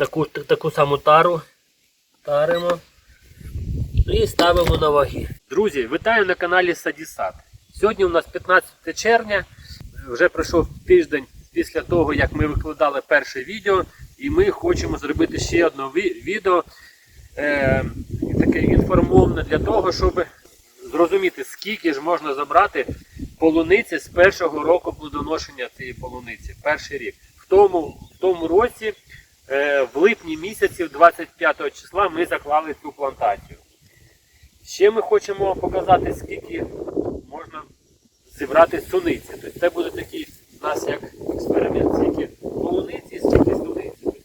таку, таку саму тару. Таримо. І ставимо на ваги. Друзі, вітаю на каналі Садісад. Сьогодні у нас 15 червня. Вже пройшов тиждень після того, як ми викладали перше відео. І ми хочемо зробити ще одне відео е, таке інформовне для того, щоб зрозуміти, скільки ж можна забрати полуниці з першого року плодоношення цієї полуниці, перший рік. В тому, в тому році, в липні місяці, 25 числа, ми заклали цю плантацію. Ще ми хочемо показати, скільки можна зібрати суниці. Тобто це буде такий у нас як експеримент. Скільки полуниці, скільки суниці.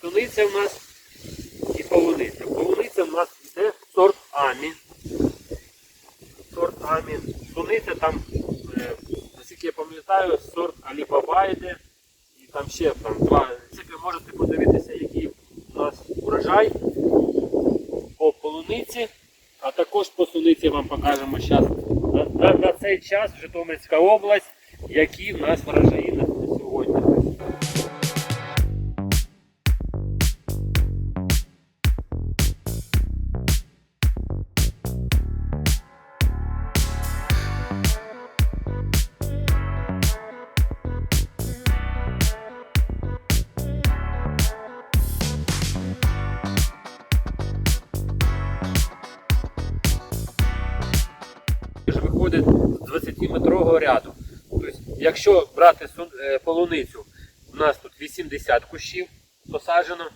Суниця в нас і полуниця. Полуниця в нас йде сорт Амі. Сорт Амі. Суниця там, е, наскільки я пам'ятаю, сорт Алібаба йде. І там ще там два. Можете подивитися, який у нас урожай по полуниці. А також по суниці вам покажемо зараз на, на, на цей час Житомирська область, які в нас врожаї з 20-метрового ряду. Тобто, якщо брати е, полуницю, у нас тут 80 кущів посаджено.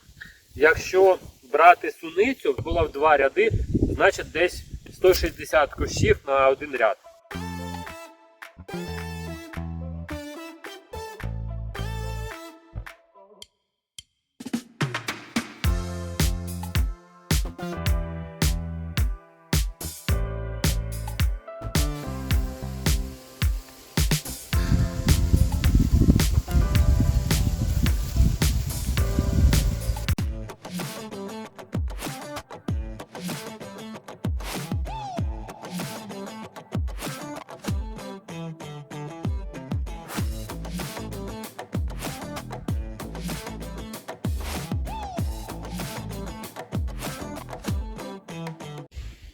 Якщо брати суницю, була в два ряди, значить десь 160 кущів на один ряд.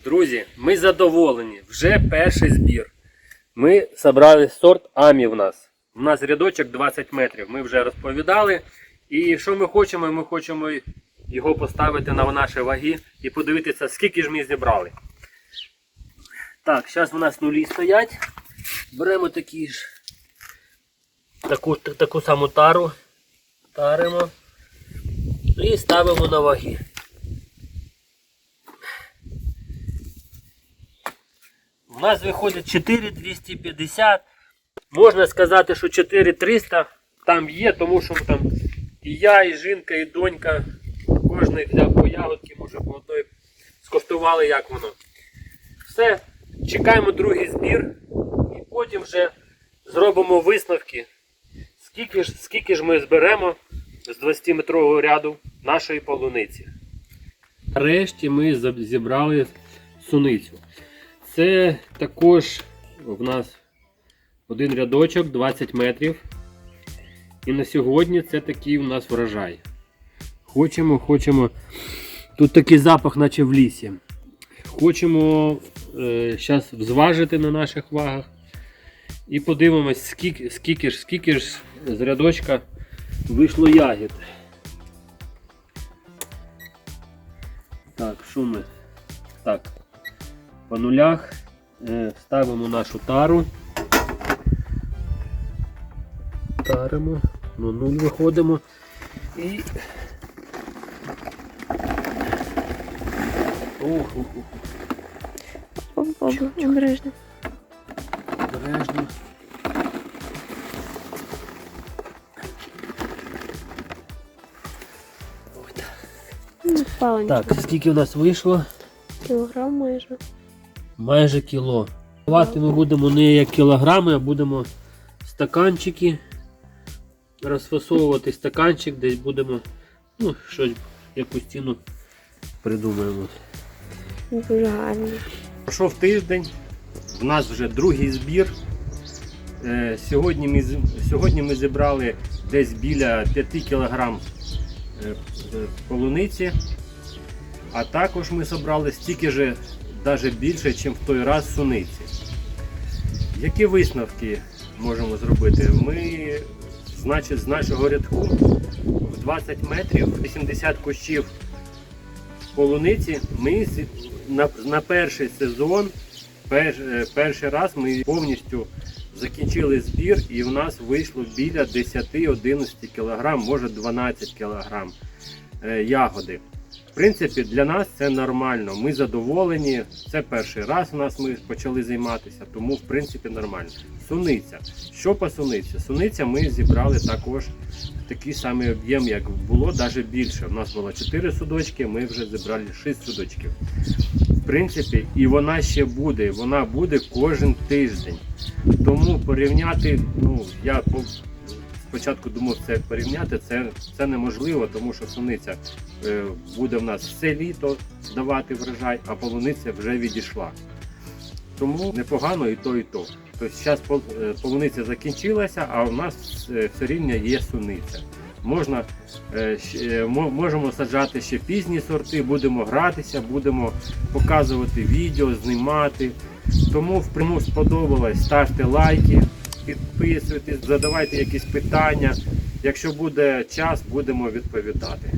Друзі, ми задоволені. Вже перший збір. Ми зібрали сорт Амі в нас. У нас рядочок 20 метрів. Ми вже розповідали. І що ми хочемо? Ми хочемо його поставити на наші ваги і подивитися, скільки ж ми зібрали. Так, зараз у нас нулі стоять. Беремо такі ж таку, таку саму тару. Таримо і ставимо на ваги. У нас виходить 4250. Можна сказати, що 4300 там є, тому що там і я, і жінка, і донька, кожен взяв по ягодки, може по одної скоштували, як воно. Все, чекаємо другий збір і потім вже зробимо висновки, скільки ж, скільки ж ми зберемо з 20-метрового ряду нашої полуниці. Нарешті ми зібрали суницю. Це також в нас один рядочок 20 метрів. І на сьогодні це такий у нас врожай. Хочемо, хочемо. Тут такий запах, наче в лісі. Хочемо зараз зважити на наших вагах. І подивимось, скільки, скільки, ж, скільки ж з рядочка вийшло ягід. Так, що ми? Так, по нулях е, ставимо нашу тару. Таримо, на нуль виходимо і. Ох, ох, ох, обережно. обережно. Ой, так. Ну. Так, скільки у нас вийшло? Кілограм майже. Майже кіло. Давати ми будемо не як кілограми, а будемо стаканчики. Розфасовувати стаканчик, десь будемо, ну, щось, якусь ціну придумаємо. Дуже гарно. Пройшов тиждень, у нас вже другий збір. Е, Сьогодні ми, сьогодні ми зібрали десь біля 5 кг е, полуниці. А також ми зібрали стільки ж, навіть більше, ніж в той раз суниці. Які висновки можемо зробити? Ми, значить, з нашого рядку в 20 метрів 80 кущів полуниці ми на, на перший сезон, перш, е, перший раз ми повністю закінчили збір і в нас вийшло біля 10-11 кг, може 12 кг е, ягоди. В принципі, для нас це нормально. Ми задоволені. Це перший раз у нас ми почали займатися, тому в принципі нормально. Суниця. Що по суниці? Суниця ми зібрали також такий самий об'єм, як було, навіть більше. У нас було 4 судочки, ми вже зібрали 6 судочків. В принципі, і вона ще буде, вона буде кожен тиждень. Тому порівняти, ну я спочатку думав це порівняти, це, це неможливо, тому що суниця е, буде в нас все літо давати врожай, а полуниця вже відійшла. Тому непогано і то, і то. Тобто зараз полуниця закінчилася, а у нас е, все рівно є суниця. Можна, е, е, можемо саджати ще пізні сорти, будемо гратися, будемо показувати відео, знімати. Тому пряму сподобалось, ставте лайки, підписуйтесь, задавайте якісь питання. Якщо буде час, будемо відповідати.